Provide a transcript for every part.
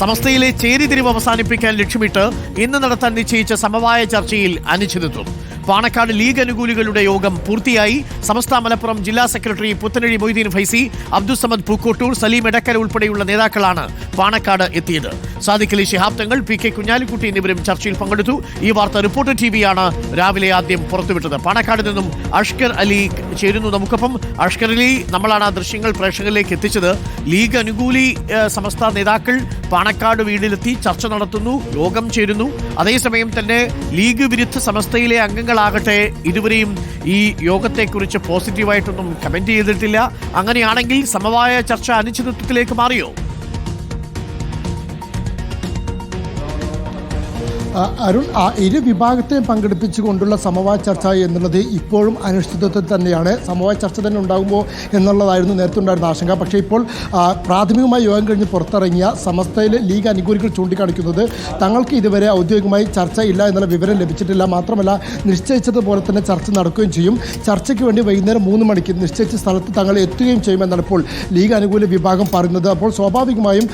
സമസ്തയിലെ ചേരിതിരിവ് അവസാനിപ്പിക്കാൻ ലക്ഷ്യമിട്ട് ഇന്ന് നടത്താൻ നിശ്ചയിച്ച സമവായ ചർച്ചയിൽ അനിശ്ചിതത്വം. പാണക്കാട് ലീഗ് അനുകൂലികളുടെ യോഗം പൂർത്തിയായി. സമസ്ത മലപ്പുറം ജില്ലാ സെക്രട്ടറി പുത്തനഴി മൊയ്തീൻ ഫൈസി അബ്ദുസമദ് പൂക്കോട്ടൂർ സലീം എടക്കര ഉൾപ്പെടെയുള്ള നേതാക്കളാണ് പാണക്കാട് എത്തിയത്. സാദിഖ് അലി ശിഹാബ് തങ്ങൾ പി കെ കുഞ്ഞാലിക്കുട്ടി എന്നിവരും ചർച്ചയിൽ പങ്കെടുത്തു. ഈ വാർത്ത റിപ്പോർട്ടർ ടി വിയാണ് രാവിലെ ആദ്യം പുറത്തുവിട്ടത്. പാണക്കാട് നിന്നും അഷ്കർ അലി ചേരുന്നു നമുക്കൊപ്പം. അഷ്കർ അലി നമ്മളാണ് ആ ദൃശ്യങ്ങൾ പ്രേക്ഷകരിലേക്ക് എത്തിച്ചത്. ലീഗ് അനുകൂലി സമസ്ത നേതാക്കൾ പാണക്കാട് വീടിലെത്തി ചർച്ച നടത്തുന്നു യോഗം ചേരുന്നു. അതേസമയം തന്നെ ലീഗ് വിരുദ്ധ സമസ്തയിലെ അംഗങ്ങളാകട്ടെ ഇതുവരെയും ഈ യോഗത്തെക്കുറിച്ച് പോസിറ്റീവായിട്ടൊന്നും കമന്റ് ചെയ്തിട്ടില്ല. അങ്ങനെയാണെങ്കിൽ സമവായ ചർച്ച അനിശ്ചിതത്വത്തിലേക്ക് മാറിയോ? അരുൺ ഇരു വിഭാഗത്തെയും പങ്കെടുപ്പിച്ചുകൊണ്ടുള്ള സമവായ ചർച്ച എന്നുള്ളത് ഇപ്പോഴും അനിശ്ചിതത്വം തന്നെയാണ്. സമവായ ചർച്ച തന്നെ ഉണ്ടാകുമോ എന്നുള്ളതായിരുന്നു നേരത്തെ ഉണ്ടായിരുന്ന ആശങ്ക. പക്ഷേ ഇപ്പോൾ പ്രാഥമികമായി യോഗം കഴിഞ്ഞ് പുറത്തിറങ്ങിയ സമസ്തയിലെ ലീഗ് അനുകൂലികൾ ചൂണ്ടിക്കാണിക്കുന്നത് തങ്ങൾക്ക് ഇതുവരെ ഔദ്യോഗികമായി ചർച്ച ഇല്ല എന്നുള്ള വിവരം ലഭിച്ചിട്ടില്ല. മാത്രമല്ല നിശ്ചയിച്ചതുപോലെ തന്നെ ചർച്ച നടക്കുകയും ചെയ്യും. ചർച്ചയ്ക്ക് വേണ്ടി വൈകുന്നേരം മൂന്ന് മണിക്ക് നിശ്ചയിച്ച സ്ഥലത്ത് തങ്ങൾ എത്തുകയും ചെയ്യുമെന്നാണ് ഇപ്പോൾ ലീഗ് അനുകൂല വിഭാഗം പറയുന്നത്. അപ്പോൾ സ്വാഭാവികമായും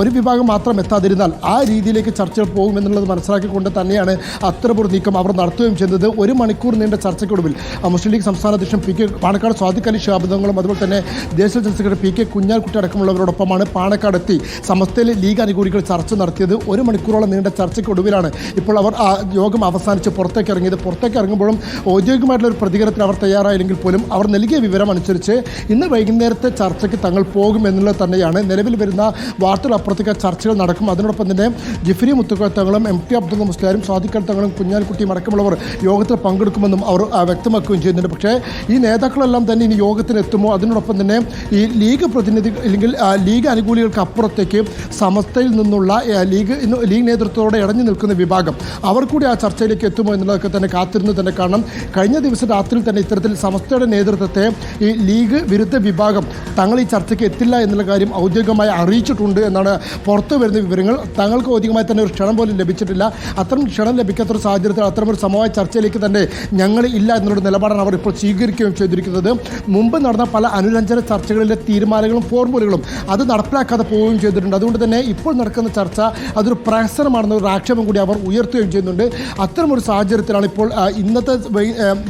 ഒരു വിഭാഗം മാത്രം എത്താതിരുന്നാൽ ആ രീതിയിലേക്ക് ചർച്ചകൾ പോകുമെന്നുള്ളത് മനസ്സിലാക്കിക്കൊണ്ട് തന്നെയാണ് അത്തരമൊരു നീക്കം അവർ നടത്തുകയും ചെയ്തത്. ഒരു മണിക്കൂർ നീണ്ട ചർച്ചയ്ക്കൊടുവിൽ മുസ്ലിം ലീഗ് സംസ്ഥാന അധ്യക്ഷൻ പി കെ പാണക്കാട് സ്വാദിഖ് അലി ഷാബിദങ്ങളും അതുപോലെ തന്നെ ദേശീയ general secretary P K Kunhalikutty അടക്കമുള്ളവരോടൊപ്പമാണ് Panakkad എത്തി സമസ്തയിലെ ലീഗ് അനുകൂലികൾ ചർച്ച നടത്തിയത്. ഒരു മണിക്കൂറോളം നീണ്ട ചർച്ചയ്ക്കൊടുവിലാണ് ഇപ്പോൾ അവർ ആ യോഗം അവസാനിച്ച് പുറത്തേക്ക് ഇറങ്ങിയത്. പുറത്തേക്ക് ഇറങ്ങുമ്പോഴും ഔദ്യോഗികമായിട്ടുള്ള ഒരു പ്രതികരണത്തിന് അവർ തയ്യാറായില്ലെങ്കിൽ പോലും അവർ നൽകിയ വിവരം അനുസരിച്ച് ഇന്ന് വൈകുന്നേരത്തെ ചർച്ചയ്ക്ക് തങ്ങൾ പോകുമെന്നുള്ളത് തന്നെയാണ്. നിലവിൽ വരുന്ന വാർത്തകൾ അപ്പുറത്തേക്ക് ചർച്ചകൾ നടക്കും. അതിനോടൊപ്പം തന്നെ ജിഫ്രി മുത്തുക്കത്തങ്ങളും എം ടി അബ്ദുൽ മുസ്ലിം സാധിക്കൽ തങ്ങളും കുഞ്ഞാലിക്കുട്ടിയും അടക്കമുള്ളവർ യോഗത്തിൽ പങ്കെടുക്കുമെന്നും അവർ വ്യക്തമാക്കുകയും ചെയ്യുന്നുണ്ട്. പക്ഷേ ഈ നേതാക്കളെല്ലാം തന്നെ ഇനി യോഗത്തിന് എത്തുമോ അതിനോടൊപ്പം തന്നെ ഈ ലീഗ് പ്രതിനിധി അല്ലെങ്കിൽ ലീഗ് അനുകൂലികൾക്ക് അപ്പുറത്തേക്ക് സമസ്തയിൽ നിന്നുള്ള ലീഗ് ലീഗ് നേതൃത്വത്തോടെ ഇടഞ്ഞു നിൽക്കുന്ന വിഭാഗം അവർ കൂടി ആ ചർച്ചയിലേക്ക് എത്തുമോ എന്നുള്ളതൊക്കെ തന്നെ കാത്തിരുന്നു തന്നെ കാരണം കഴിഞ്ഞ ദിവസം രാത്രിയിൽ തന്നെ ഇത്തരത്തിൽ സമസ്തയുടെ നേതൃത്വത്തെ ഈ ലീഗ് വിരുദ്ധ വിഭാഗം തങ്ങൾ ഈ ചർച്ചയ്ക്ക് എത്തില്ല എന്നുള്ള കാര്യം ഔദ്യോഗികമായി അറിയിച്ചിട്ടുണ്ട് എന്നാണ് പുറത്തു വരുന്ന വിവരങ്ങൾ. തങ്ങൾക്ക് ഔദ്യോഗികമായി തന്നെ ഒരു ക്ഷണം പോലും ലഭിച്ചിട്ടില്ല. അത്തരം ക്ഷണം ലഭിക്കാത്ത ഒരു സാഹചര്യത്തിൽ അത്തരമൊരു സമവായ ചർച്ചയിലേക്ക് തന്നെ ഞങ്ങൾ ഇല്ല എന്നുള്ള നിലപാടാണ് അവർ ഇപ്പോൾ സ്വീകരിക്കുകയും ചെയ്തിരിക്കുന്നത്. മുമ്പ് നടന്ന പല അനുരഞ്ജന ചർച്ചകളിലെ തീരുമാനങ്ങളും ഫോർമുലകളും അത് നടപ്പിലാക്കാതെ പോവുകയും ചെയ്തിട്ടുണ്ട്. അതുകൊണ്ട് തന്നെ ഇപ്പോൾ നടക്കുന്ന ചർച്ച അതൊരു പ്രഹസനമാണെന്ന ഒരു ആക്ഷേപം കൂടി അവർ ഉയർത്തുകയും ചെയ്യുന്നുണ്ട്. അത്തരമൊരു സാഹചര്യത്തിലാണ് ഇപ്പോൾ ഇന്നത്തെ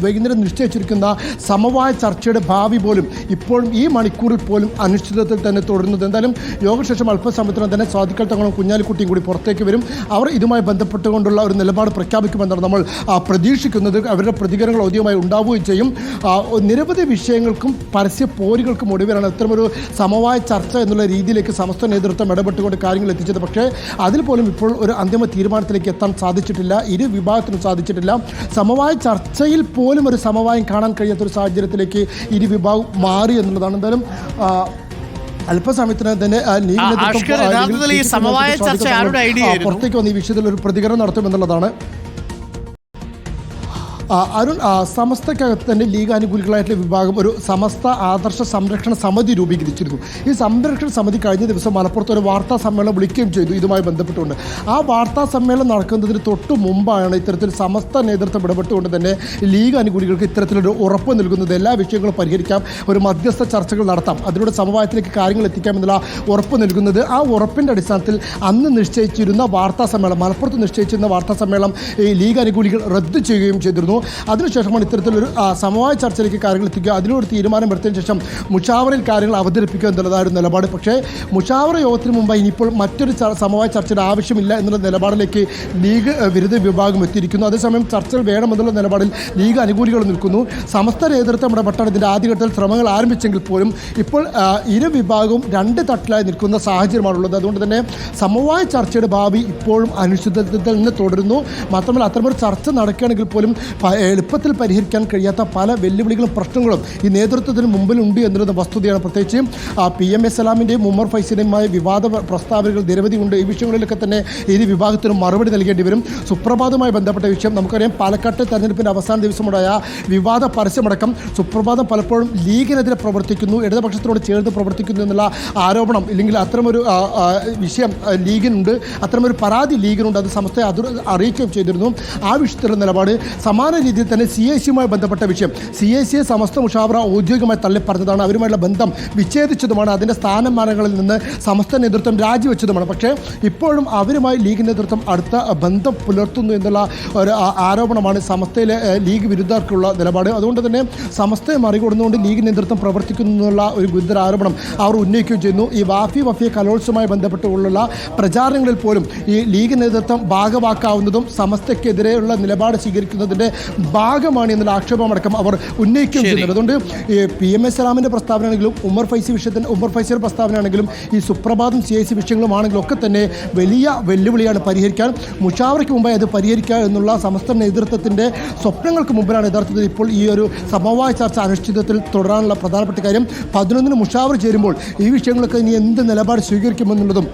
വൈകുന്നേരം നിശ്ചയിച്ചിരിക്കുന്ന സമവായ ചർച്ചയുടെ ഭാവി പോലും ഇപ്പോഴും ഈ മണിക്കൂറിൽ പോലും അനിശ്ചിതത്തിൽ തന്നെ തുടരുന്നത്. എന്തായാലും യോഗശേഷം അല്പസമയത്തിനും തന്നെ സ്വാധിക്കൽ തങ്ങളും കുഞ്ഞാലിക്കുട്ടിയും കൂടി പുറത്തേക്ക് വരും. അവർ ഇതുമായി ബന്ധപ്പെട്ടുകൊണ്ടുള്ള ഒരു നിലപാട് പ്രഖ്യാപിക്കുമെന്നാണ് നമ്മൾ പ്രതീക്ഷിക്കുന്നത്. അവരുടെ പ്രതികരണങ്ങൾ ഔദ്യോഗികമായി ഉണ്ടാവുകയും ചെയ്യും. നിരവധി വിഷയങ്ങൾക്കും പരസ്യ പോരുകൾക്കും ഒടുവിലാണ് ഇത്തരമൊരു സമവായ ചർച്ച എന്നുള്ള രീതിയിലേക്ക് സമസ്ത നേതൃത്വം ഇടപെട്ടുകൊണ്ട് കാര്യങ്ങൾ എത്തിച്ചത്. പക്ഷേ അതിൽ പോലും ഇപ്പോൾ ഒരു അന്തിമ തീരുമാനത്തിലേക്ക് എത്താൻ സാധിച്ചിട്ടില്ല. ഇരു വിഭാഗത്തിനും സാധിച്ചിട്ടില്ല. സമവായ ചർച്ചയിൽ പോലും ഒരു സമവായം കാണാൻ കഴിയാത്തൊരു സാഹചര്യത്തിലേക്ക് ഇരു വിഭാഗം മാറി എന്നുള്ളതാണ്. എന്തായാലും ആ, അല്പസമയത്തിന് തന്നെ യഥാർത്ഥത്തിൽ ഈ സമവായ ചർച്ച ആരുടെ ഐഡിയ? പുറത്തേക്ക് വന്ന് ഈ വിഷയത്തിൽ ഒരു പ്രതികരണം നടത്തുമെന്നുള്ളതാണ് അരുൺ സമസ്തക്കകത്ത് തന്നെ ലീഗ് അനുകൂലികളായിട്ടുള്ള വിഭാഗം ഒരു സമസ്ത ആദർശ സംരക്ഷണ സമിതി രൂപീകരിച്ചിരുന്നു. ഈ സംരക്ഷണ സമിതി കഴിഞ്ഞ ദിവസം മലപ്പുറത്ത് ഒരു വാർത്താ സമ്മേളനം വിളിക്കുകയും ചെയ്തു. ഇതുമായി ബന്ധപ്പെട്ടുകൊണ്ട് ആ വാർത്താ സമ്മേളനം നടക്കുന്നതിന് തൊട്ട് മുമ്പാണ് ഇത്തരത്തിൽ സമസ്ത നേതൃത്വം ഇടപെട്ടുകൊണ്ട് തന്നെ ലീഗ് അനുകൂലികൾക്ക് ഇത്തരത്തിലൊരു ഉറപ്പ് നൽകുന്നത്. എല്ലാ വിഷയങ്ങളും പരിഹരിക്കാം. ഒരു മധ്യസ്ഥ ചർച്ചകൾ നടത്താം. അതിലൂടെ സമവായത്തിലേക്ക് കാര്യങ്ങൾ എത്തിക്കാം എന്നുള്ള ഉറപ്പ് നൽകുന്നത്. ആ ഉറപ്പിന്റെ അടിസ്ഥാനത്തിൽ അന്ന് നിശ്ചയിച്ചിരുന്ന വാർത്താ സമ്മേളനം മലപ്പുറത്ത് നിശ്ചയിച്ചിരുന്ന വാർത്താ സമ്മേളനം ഈ ലീഗ് അനുകൂലികൾ റദ്ദ് ചെയ്യുകയും ചെയ്തിരുന്നു. അതിനുശേഷമാണ് ഇത്തരത്തിലൊരു സമവായ ചർച്ചയിലേക്ക് കാര്യങ്ങൾ എത്തിക്കുക. അതിലൊരു തീരുമാനം എടുത്തതിന് ശേഷം മുഷാവറയിൽ കാര്യങ്ങൾ അവതരിപ്പിക്കുക എന്നുള്ളതായിരുന്നു നിലപാട്. പക്ഷേ മുഷാവറ യോഗത്തിന് മുമ്പ് ഇനിയിപ്പോൾ മറ്റൊരു സമവായ ചർച്ചയുടെ ആവശ്യമില്ല എന്നുള്ള നിലപാടിലേക്ക് ലീഗ് വിരുദ്ധ വിഭാഗം എത്തിയിരിക്കുന്നു. അതേസമയം ചർച്ചകൾ വേണമെന്നുള്ള നിലപാടിൽ ലീഗ് അനുകൂലികൾ നിൽക്കുന്നു. സമസ്ത നേതൃത്വം ഇടപെട്ടാണ് ഇതിന്റെ ആദ്യഘട്ടത്തിൽ ശ്രമങ്ങൾ ആരംഭിച്ചെങ്കിൽ പോലും ഇപ്പോൾ ഇരു വിഭാഗവും രണ്ട് തട്ടിലായി നിൽക്കുന്ന സാഹചര്യമാണുള്ളത്. അതുകൊണ്ട് തന്നെ സമവായ ചർച്ചയുടെ ഭാവി ഇപ്പോഴും അനിശ്ചിതത്വത്തിൽ നിന്ന് തുടരുന്നു. മാത്രമല്ല അത്തരമൊരു ചർച്ച നടക്കുകയാണെങ്കിൽ പോലും എളുപ്പത്തിൽ പരിഹരിക്കാൻ കഴിയാത്ത പല വെല്ലുവിളികളും പ്രശ്നങ്ങളും ഈ നേതൃത്വത്തിന് മുമ്പിലുണ്ട് എന്നുള്ളത് വസ്തുതയാണ് പ്രത്യേകിച്ച്. പി എം എസ് സലാമിന്റെയും ഉമ്മർ ഫൈസിന്റെയുമായ വിവാദ പ്രസ്താവനകൾ നിരവധി ഉണ്ട്. ഈ വിഷയങ്ങളിലൊക്കെ തന്നെ ഇരു വിഭാഗത്തിനും മറുപടി നൽകേണ്ടി വരും. സുപ്രഭാതമായി ബന്ധപ്പെട്ട വിഷയം നമുക്കറിയാം. പാലക്കാട്ട് തെരഞ്ഞെടുപ്പിന്റെ അവസാന ദിവസമുണ്ടായ വിവാദ പരസ്യമടക്കം സുപ്രഭാതം പലപ്പോഴും ലീഗിനെതിരെ പ്രവർത്തിക്കുന്നു ഇടതുപക്ഷത്തിനോട് ചേർന്ന് പ്രവർത്തിക്കുന്നു എന്നുള്ള ആരോപണം ഇല്ലെങ്കിൽ അത്തരമൊരു വിഷയം ലീഗിനുണ്ട്. അത്തരമൊരു പരാതി ലീഗിനുണ്ട്. അത് സമസ്തയെ അത് അറിയിക്കുകയും ചെയ്തിരുന്നു. ആ വിഷയത്തിലുള്ള നിലപാട് സമാന അതുപോലെ രീതിയിൽ തന്നെ സി എ സിയുമായി ബന്ധപ്പെട്ട വിഷയം. സി എ സിയെ സമസ്ത മുഷാവറ ഔദ്യോഗികമായി തള്ളിപ്പറഞ്ഞതാണ്. അവരുമായുള്ള ബന്ധം വിച്ഛേദിച്ചതുമാണ്. അതിന്റെ സ്ഥാനമാനങ്ങളിൽ നിന്ന് സമസ്ത നേതൃത്വം രാജിവെച്ചതുമാണ്. പക്ഷേ ഇപ്പോഴും അവരുമായി ലീഗ് നേതൃത്വം അടുത്ത ബന്ധം പുലർത്തുന്നു എന്നുള്ള ഒരു ആരോപണമാണ് സമസ്തയിലെ ലീഗ് വിരുദ്ധർക്കുള്ള നിലപാട്. അതുകൊണ്ട് തന്നെ സമസ്തയെ മറികടന്നുകൊണ്ട് ലീഗ് നേതൃത്വം പ്രവർത്തിക്കുന്നു എന്നുള്ള ഒരു ഗുരുതര ആരോപണം അവർ ഉന്നയിക്കുകയും ചെയ്യുന്നു. ഈ വാഫി വഫിയ കലോത്സവമായി ബന്ധപ്പെട്ടുള്ള പ്രചാരണങ്ങളിൽ പോലും ഈ ലീഗ് നേതൃത്വം ഭാഗവാക്കാവുന്നതും സമസ്തയ്ക്കെതിരെയുള്ള നിലപാട് സ്വീകരിക്കുന്നതിന്റെ ഭാഗമാണ് എന്നുള്ള ആക്ഷേപമടക്കം അവർ ഉന്നയിക്കുകയും. ചെയ്യുന്നത് അതുകൊണ്ട് ഈ പി എം എസ് സലാമിന്റെ പ്രസ്താവനയാണെങ്കിലും ഉമർ ഫൈസി വിഷയത്തിന്റെ ഉമർ ഫൈസിയുടെ പ്രസ്താവനയാണെങ്കിലും ഈ സുപ്രഭാതം സി ഐ സി വിഷയങ്ങളുമാണെങ്കിലും ഒക്കെ തന്നെ വലിയ വെല്ലുവിളിയാണ് പരിഹരിക്കാൻ. മുഷാവറയ്ക്ക് മുമ്പായി അത് പരിഹരിക്കുക എന്നുള്ള സമസ്ത നേതൃത്വത്തിന്റെ സ്വപ്നങ്ങൾക്ക് മുമ്പിലാണ് യഥാർത്ഥത്തിൽ ഇപ്പോൾ ഈ ഒരു സമവായ ചർച്ച അനിശ്ചിതത്തിൽ തുടരാനുള്ള പ്രധാനപ്പെട്ട കാര്യം. പതിനൊന്നിന് മുഷാവർ ചേരുമ്പോൾ ഈ വിഷയങ്ങളൊക്കെ ഇനി എന്ത് നിലപാട് സ്വീകരിക്കുമെന്നുള്ളതും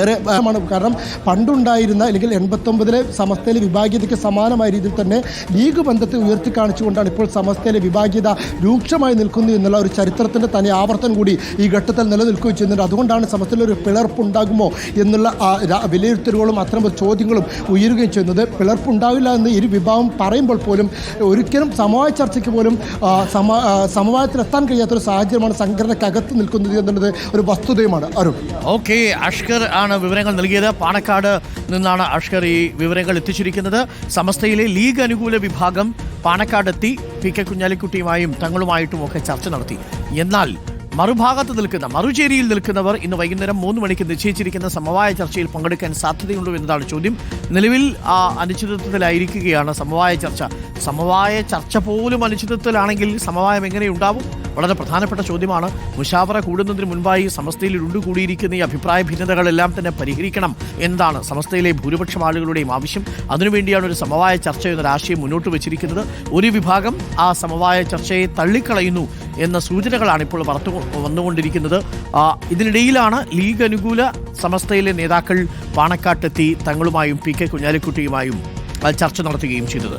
ഏറെ ഭയമാണ് കാരണം പണ്ടുണ്ടായിരുന്ന അല്ലെങ്കിൽ എൺപത്തൊമ്പതിലെ സമസ്തയിലെ വിഭാഗീയതയ്ക്ക് സമാനമായ രീതിയിൽ തന്നെ ലീഗ് ബന്ധത്തെ ഉയർത്തി കാണിച്ചുകൊണ്ടാണ് ഇപ്പോൾ സമസ്തയിലെ വിഭാഗീയത രൂക്ഷമായി നിൽക്കുന്നു എന്നുള്ള ഒരു ചരിത്രത്തിന്റെ തന്നെ ആവർത്തനം കൂടി ഈ ഘട്ടത്തിൽ നിലനിൽക്കുകയും ചെയ്യുന്നുണ്ട്. അതുകൊണ്ടാണ് സമസ്തയിൽ ഒരു പിളർപ്പ്ണ്ടാകുമോ എന്നുള്ള ആ, വിലയിരുത്തലുകളും അത്തരം ചോദ്യങ്ങളും ഉയരുകയും ചെയ്യുന്നത്. പിളർപ്പുണ്ടാവില്ല എന്ന് ഇരു വിഭാഗം പറയുമ്പോൾ പോലും ഒരിക്കലും സമവായ ചർച്ചയ്ക്ക് പോലും ആ, സമ ആ, സമവായത്തിലെത്താൻ കഴിയാത്തൊരു സാഹചര്യമാണ് സംഘടനയ്ക്കകത്ത് നിൽക്കുന്നത് എന്നുള്ളത് ഒരു വസ്തുതയുമാണ്. അരുൺ. ഓക്കെ അഷ്കർ ആണ് വിവരങ്ങൾ നൽകിയത്. പാണക്കാട് നിന്നാണ് അഷ്കർ ഈ വിവരങ്ങൾ എത്തിച്ചിരിക്കുന്നത്. സമസ്തയിലെ ലീഗ് അനുകൂല വിഭാഗം പാണക്കാടെത്തി പി കെ കുഞ്ഞാലിക്കുട്ടിയുമായും തങ്ങളുമായിട്ടും ഒക്കെ ചർച്ച നടത്തി. എന്നാൽ മറുഭാഗത്ത് നിൽക്കുന്ന മറുചേരിയിൽ നിൽക്കുന്നവർ ഇന്ന് വൈകുന്നേരം മൂന്ന് മണിക്ക് നിശ്ചയിച്ചിരിക്കുന്ന സമവായ ചർച്ചയിൽ പങ്കെടുക്കാൻ സാധ്യതയുണ്ടോ എന്നതാണ് ചോദ്യം. നിലവിൽ ആ അനിശ്ചിതത്വത്തിലായിരിക്കുകയാണ് സമവായ ചർച്ച. സമവായ ചർച്ച പോലും അനിശ്ചിതത്വത്തിലാണെങ്കിൽ സമവായം എങ്ങനെ ഉണ്ടാവും? വളരെ പ്രധാനപ്പെട്ട ചോദ്യമാണ്. മുഷാവറ കൂടുന്നതിന് മുൻപായി സമസ്തയിൽ ഉണ്ടുകൂടിയിരിക്കുന്ന ഈ അഭിപ്രായ ഭിന്നതകളെല്ലാം തന്നെ പരിഹരിക്കണം എന്താണ് സമസ്തയിലെ ഭൂരിപക്ഷം ആളുകളുടെയും ആവശ്യം. അതിനുവേണ്ടിയാണ് ഒരു സമവായ ചർച്ച എന്നൊരു ആശയം മുന്നോട്ട് വെച്ചിരിക്കുന്നത്. ഒരു വിഭാഗം ആ സമവായ ചർച്ചയെ തള്ളിക്കളയുന്നു എന്ന സൂചനകളാണ് ഇപ്പോൾ പുറത്തു വന്നുകൊണ്ടിരിക്കുന്നത്. ഇതിനിടയിലാണ് ലീഗ് അനുകൂല സമസ്തയിലെ നേതാക്കൾ പാണക്കാട്ടെത്തി തങ്ങളുമായും പി കെ കുഞ്ഞാലിക്കുട്ടിയുമായും ചർച്ച നടത്തുകയും ചെയ്തത്.